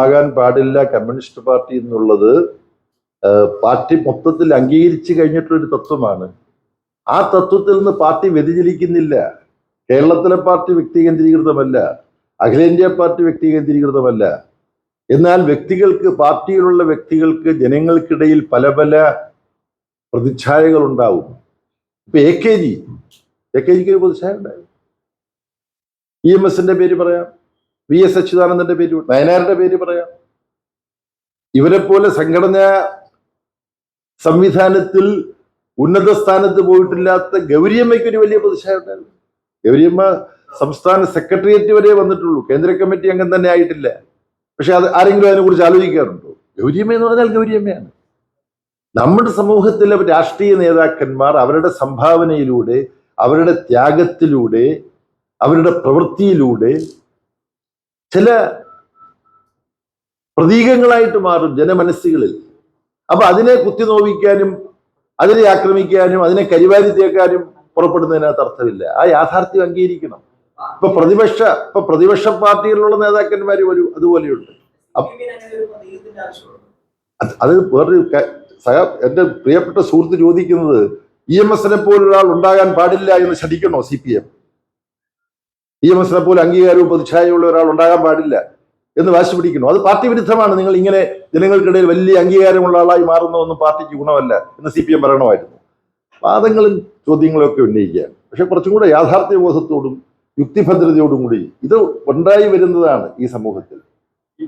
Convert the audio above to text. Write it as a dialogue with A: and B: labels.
A: ആകാൻ പാടില്ല communist party എന്നുള്ളത് പാർട്ടി മൊത്തത്തിൽ അംഗീകരിച്ചു കഴിഞ്ഞിട്ടുള്ള ഒരു തത്വമാണ്. ആ തത്വത്തിൽ നിന്ന് പാർട്ടി വ്യതിചലിക്കുന്നില്ല. കേരളത്തിലെ പാർട്ടി വ്യക്തി കേന്ദ്രീകൃതമല്ല അഖിലേന്ത്യാ പാർട്ടി വ്യക്തി കേന്ദ്രീകൃതമല്ല എന്നാൽ വ്യക്തികൾക്ക് പാർട്ടിയിലുള്ള വ്യക്തികൾക്ക് ജനങ്ങൾക്കിടയിൽ പല പല പ്രതിച്ഛായകൾ ഉണ്ടാവും ഇപ്പൊ A K G A K ജിക്ക് ഒരു പ്രതിച്ഛായ ഉണ്ടായി. ഇ എം എസിന്റെ പേര് പറയാം. വി എസ് അച്യുതാനന്ദന്റെ പേര് നയനാരുടെ പേര് പറയാം. ഇവരെ പോലെ സംഘടന സംവിധാനത്തിൽ ഉന്നത സ്ഥാനത്ത് പോയിട്ടില്ലാത്ത ഗൗരിയമ്മയ്ക്ക് ഒരു വലിയ പ്രതിഷേധ ഉണ്ടായിരുന്നു. ഗൗരിയമ്മ സംസ്ഥാന സെക്രട്ടേറിയറ്റ് വരെ വന്നിട്ടുള്ളൂ. കേന്ദ്ര കമ്മിറ്റി അംഗം തന്നെ ആയിട്ടില്ല. പക്ഷെ അത് ആരെങ്കിലും അതിനെക്കുറിച്ച് ആലോചിക്കാറുണ്ടോ? ഗൗരിയമ്മ എന്ന് പറഞ്ഞാൽ ഗൗരിയമ്മയാണ്. നമ്മുടെ സമൂഹത്തിലെ രാഷ്ട്രീയ നേതാക്കന്മാർ അവരുടെ സംഭാവനയിലൂടെ അവരുടെ ത്യാഗത്തിലൂടെ അവരുടെ പ്രവൃത്തിയിലൂടെ ചില പ്രതീകങ്ങളായിട്ട് മാറും ജനമനസ്സുകളിൽ. അപ്പൊ അതിനെ കുത്തി നോവിക്കാനും അതിനെ ആക്രമിക്കാനും അതിനെ കരിവാരി തേക്കാനും പുറപ്പെടുന്നതിനകത്ത് അർത്ഥമില്ല. ആ യാഥാർത്ഥ്യം അംഗീകരിക്കണം. ഇപ്പൊ പ്രതിപക്ഷ ഇപ്പൊ പ്രതിപക്ഷ പാർട്ടികളിലുള്ള നേതാക്കന്മാർ ഒരു അതുപോലെയുണ്ട്. അത് വേറൊരു സഹ എന്റെ പ്രിയപ്പെട്ട സുഹൃത്ത് ചോദിക്കുന്നത് ഇ എം എസിനെ പോലൊരാൾ ഉണ്ടാകാൻ പാടില്ല എന്ന് ശഠിക്കണോ C P M? E M എസിനെ പോലെ അംഗീകാരവും പ്രതിച്ഛായുള്ള ഒരാൾ ഉണ്ടാകാൻ പാടില്ല എന്ന് വാശി പിടിക്കുന്നു. അത് പാർട്ടി വിരുദ്ധമാണ്. നിങ്ങൾ ഇങ്ങനെ ജനങ്ങൾക്കിടയിൽ വലിയ അംഗീകാരമുള്ള ആളായി മാറുന്നതൊന്നും പാർട്ടിക്ക് ഗുണമല്ല എന്ന് സി പി എം പറയണമായിരുന്നു. വാദങ്ങളും ചോദ്യങ്ങളും ഒക്കെ ഉന്നയിക്കുക പക്ഷെ കുറച്ചും കൂടെ യാഥാർത്ഥ്യ ബോധത്തോടും യുക്തിഭദ്രതയോടും കൂടി ഇത് ഉണ്ടായി വരുന്നതാണ് ഈ സമൂഹത്തിൽ.
B: ഈ